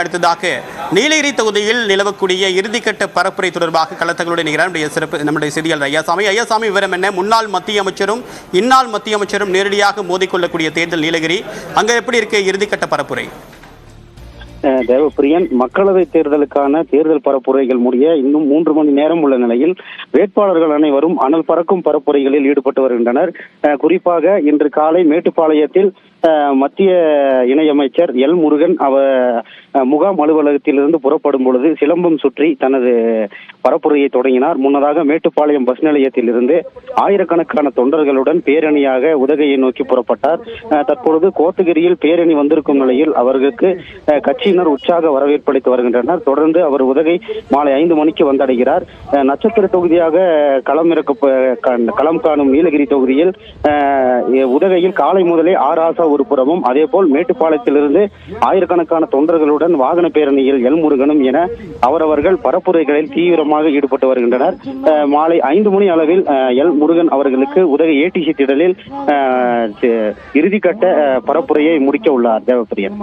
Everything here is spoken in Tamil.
அடுத்ததாக நீலகிரி தொகுதியில் நிலவக்கூடிய இறுதிக்கட்ட பரப்புரை தொடர்பாக களத்தங்களுடன் இணைகிறார் சிறப்பு நம்முடைய செய்தியாளர் ஐயாசாமி. ஐயாசாமி விவரம் என்ன? முன்னாள் மத்திய அமைச்சரும் இந்நாள் மத்திய அமைச்சரும் நேரடியாக மோதிக்கொள்ளக்கூடிய தேர்தல் நீலகிரி. அங்க எப்படி இருக்கு இறுதிக்கட்ட பரப்புரை? தேவப்பிரியன் மக்களவை தேர்தலுக்கான தேர்தல் பரப்புரைகள் முடிய இன்னும் மூன்று மணி நேரம் உள்ள நிலையில் வேட்பாளர்கள் அனைவரும் அனல் பறக்கும் பரப்புரைகளில் ஈடுபட்டு வருகின்றனர். குறிப்பாக இன்று காலை மேட்டுப்பாளையத்தில் மத்திய இணையமைச்சர் எல் முருகன் அவ முகாம் அலுவலகத்திலிருந்து புறப்படும் பொழுது சிலம்பம் சுற்றி தனது பரப்புரையை தொடங்கினார். முன்னதாக மேட்டுப்பாளையம் பஸ் நிலையத்திலிருந்து ஆயிரக்கணக்கான தொண்டர்களுடன் பேரணியாக உதகையை நோக்கி புறப்பட்டார். தற்பொழுது கோத்தகிரியில் பேரணி வந்திருக்கும் நிலையில் அவர்களுக்கு கட்சியினர் உற்சாக வரவேற்பளித்து வருகின்றனர். தொடர்ந்து அவர் உதகை மாலை ஐந்து மணிக்கு வந்தடைகிறார். நட்சத்திர தொகுதியாக களம் இறக்க களம் காணும் நீலகிரி தொகுதியில் உதகையில் காலை முதலே ஆராசா ஒரு புறமும் அதேபோல் மேட்டுப்பாளையத்திலிருந்து ஆயிரக்கணக்கான தொண்டர்களுடன் வாகன பேரணியில் எல் முருகனும் என அவரவர்கள் பரப்புரைகளில் தீவிரமாக ஈடுபட்டு வருகின்றனர். அஹ், மாலை ஐந்து மணி அளவில் எல் முருகன் அவர்களுக்கு உதகை ஏடிசி திடலில் இறுதிக்கட்ட பரப்புரையை முடிக்க உள்ளார். தேவப்பிரியன்